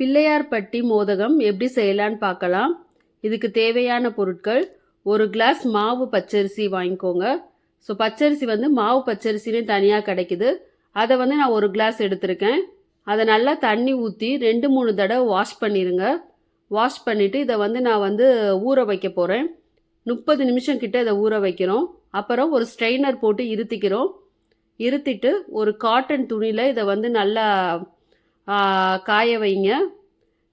பிள்ளையார்பட்டி மோதகம் எப்படி செய்யலான்னு பார்க்கலாம். இதுக்கு தேவையான பொருட்கள் ஒரு கிளாஸ் மாவு பச்சரிசி வாங்கிக்கோங்க. ஸோ பச்சரிசி வந்து மாவு பச்சரிசின்னு தனியாக கிடைக்குது. அதை வந்து நான் ஒரு கிளாஸ் எடுத்திருக்கேன். அதை நல்லா தண்ணி ஊற்றி ரெண்டு மூணு தடவை வாஷ் பண்ணிடுங்க வாஷ் பண்ணிவிட்டு இதை வந்து நான் வந்து ஊற வைக்க போகிறேன் முப்பது நிமிஷம் கிட்ட இதை ஊற வைக்கிறோம். அப்புறம் ஒரு ஸ்ட்ரெயினர் போட்டு இருத்திக்கிறோம். இருத்திட்டு ஒரு காட்டன் துணியில் இதை வந்து நல்லா காய வைங்க.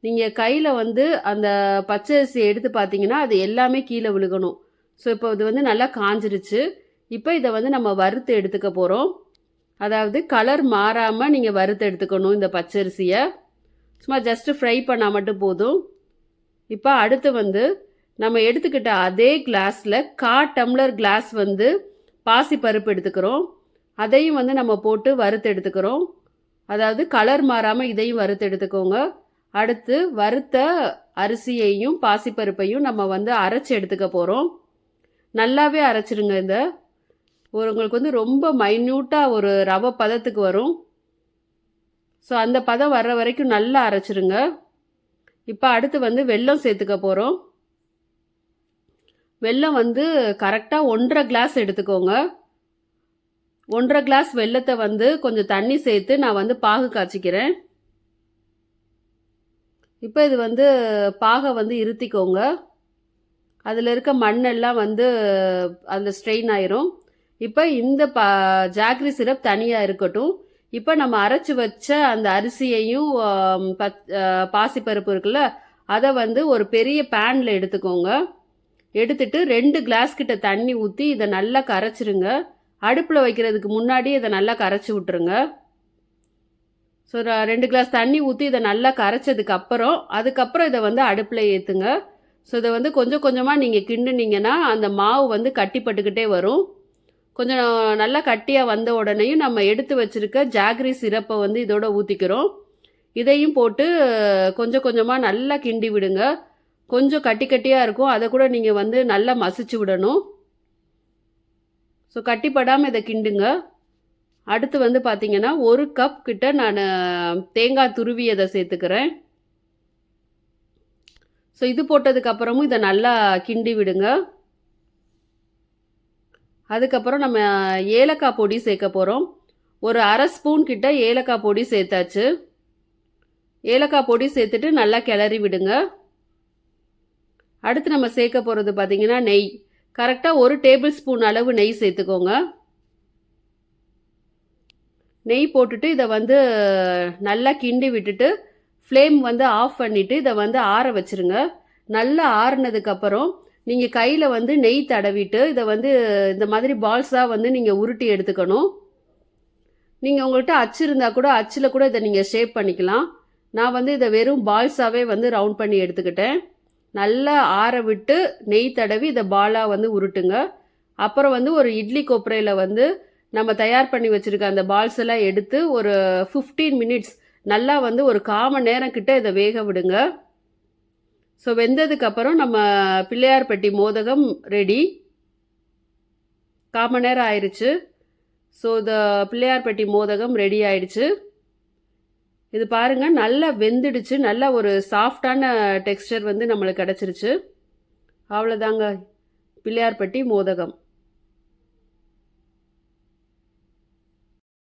நீங்கள் கையில் வந்து அந்த பச்சை அரிசி எடுத்து பார்த்தீங்கன்னா அது எல்லாமே கீழே விழுகணும். ஸோ இப்போ இது வந்து நல்லா காஞ்சிருச்சு. இப்போ இதை வந்து நம்ம வறுத்து எடுத்துக்க போகிறோம் அதாவது கலர் மாறாமல் நீங்கள் வறுத்து எடுத்துக்கணும் இந்த பச்சரிசியை. சும்மா ஜஸ்ட்டு ஃப்ரை பண்ணால் மட்டும் போதும். இப்போ அடுத்து வந்து நம்ம எடுத்துக்கிட்ட அதே கிளாஸில் கா டம்ளர் கிளாஸ் வந்து பாசி பருப்பு எடுத்துக்கிறோம். அதையும் வந்து நம்ம போட்டு வறுத்து எடுத்துக்கிறோம். அதாவது கலர் மாறாமல் இதையும் வறுத்து எடுத்துக்கோங்க. அடுத்து வறுத்த அரிசியையும் பாசிப்பருப்பையும் நம்ம வந்து அரைச்சி எடுத்துக்க போகிறோம் நல்லாவே அரைச்சிருங்க இந்த ஒரு உங்களுக்கு வந்து ரொம்ப மைன்யூட்டாக ஒரு ரவை பதத்துக்கு வரும். ஸோ அந்த பதம் வர்ற வரைக்கும் நல்லா அரைச்சிருங்க. இப்போ அடுத்து வந்து வெல்லம் சேர்த்துக்க போகிறோம் வெல்லம் வந்து கரெக்டாக ஒன்றரை கிளாஸ் எடுத்துக்கோங்க. ஒன்றரை கிளாஸ் வெள்ளத்தை வந்து கொஞ்சம் தண்ணி சேர்த்து நான் வந்து பாகு காய்ச்சிக்கிறேன். இப்போ இது வந்து பாகை வந்து இருத்திக்கோங்க. அதில் இருக்க மண்ணெல்லாம் வந்து அதில் ஸ்ட்ரெயின் ஆயிரும். இப்போ இந்த பா ஜாக்ரி சிரப் தனியாக இருக்கட்டும். இப்போ நம்ம அரைச்சி வச்ச அந்த அரிசியையும் பச் பாசிப்பருப்பு இருக்குல்ல அதை வந்து ஒரு பெரிய பேனில் எடுத்துக்கோங்க. எடுத்துட்டு ரெண்டு கிளாஸ் கிட்ட தண்ணி ஊற்றி இதை நல்லா கரைச்சிருங்க. அடுப்பில் வைக்கிறதுக்கு முன்னாடி இதை நல்லா கரைச்சி விட்டுருங்க. ஸோ ரெண்டு கிளாஸ் தண்ணி ஊற்றி இதை நல்லா கரைச்சதுக்கு அப்புறம் அதுக்கப்புறம் இதை வந்து அடுப்பில் ஏற்றுங்க ஸோ இதை வந்து கொஞ்சம் கொஞ்சமாக நீங்கள் கிண்டுனீங்கன்னா அந்த மாவு வந்து கட்டிப்பட்டுக்கிட்டே வரும். கொஞ்சம் நல்லா கட்டியாக வந்த உடனேயும் நம்ம எடுத்து வச்சிருக்க ஜாகரி சிரப்பை வந்து இதோட ஊற்றிக்கிறோம் இதையும் போட்டு கொஞ்சம் கொஞ்சமாக நல்லா கிண்டி விடுங்க. கொஞ்சம் கட்டி கட்டியாக இருக்கும். அதை கூட நீங்கள் வந்து நல்லா மசிச்சு விடணும். ஸோ கட்டிப்படாமல் இதை கிண்டுங்க. அடுத்து வந்து பார்த்தீங்கன்னா ஒரு கப் கிட்ட நான் தேங்காய் துருவி அதை சேர்த்துக்கிறேன். ஸோ இது போட்டதுக்கப்புறமும் இதை நல்லா கிண்டி விடுங்க. அதுக்கப்புறம் நம்ம ஏலக்காய் பொடி சேர்க்க போகிறோம் ஒரு அரை ஸ்பூன் கிட்ட ஏலக்காய் பொடி சேர்த்தாச்சு. ஏலக்காய் பொடி சேர்த்துட்டு நல்லா கிளறி விடுங்க. அடுத்து நம்ம சேர்க்க போகிறது பார்த்திங்கன்னா நெய். கரெக்டாக ஒரு டேபிள் ஸ்பூன் அளவு நெய் சேர்த்துக்கோங்க. நெய் போட்டுட்டு இதை வந்து நல்லா கிண்டி விட்டுட்டு ஃப்ளேம் வந்து ஆஃப் பண்ணிவிட்டு இதை வந்து ஆற வச்சுருங்க. நல்லா ஆறுனதுக்கப்புறம் நீங்கள் கையில் வந்து நெய் தடவிட்டு இதை வந்து இந்த மாதிரி பால்ஸாக வந்து நீங்கள் உருட்டி எடுத்துக்கணும். நீங்கள் உங்கள்கிட்ட அச்சு இருந்தால் கூட அச்சில் கூட இதை நீங்கள் ஷேப் பண்ணிக்கலாம். நான் வந்து இதை வெறும் பால்ஸாகவே வந்து ரவுண்ட் பண்ணி எடுத்துக்கிட்டேன். நல்லா ஆற விட்டு நெய் தடவி இதை பாலாக வந்து உருட்டுங்க. அப்புறம் வந்து ஒரு இட்லி கொப்பரையில் வந்து நம்ம தயார் பண்ணி வச்சுருக்க அந்த பால்ஸ் எல்லாம் எடுத்து ஒரு ஃபிஃப்டீன் மினிட்ஸ் நல்லா வந்து ஒரு காம நேரம் கிட்ட இதை வேக விடுங்க. ஸோ வெந்ததுக்கப்புறம் நம்ம பிள்ளையார்பட்டி மோதகம் ரெடி காம நேரம் ஆயிடுச்சு ஸோ இந்த பிள்ளையார்பட்டி மோதகம் ரெடி ஆயிடுச்சு இது பாருங்க நல்லா வெந்துடுச்சு. நல்ல ஒரு சாஃப்டான டெக்ஸ்டர் வந்து நம்மளுக்கு கிடச்சிருச்சு. அவ்வளோதாங்க பிள்ளையார்பட்டி மோதகம்.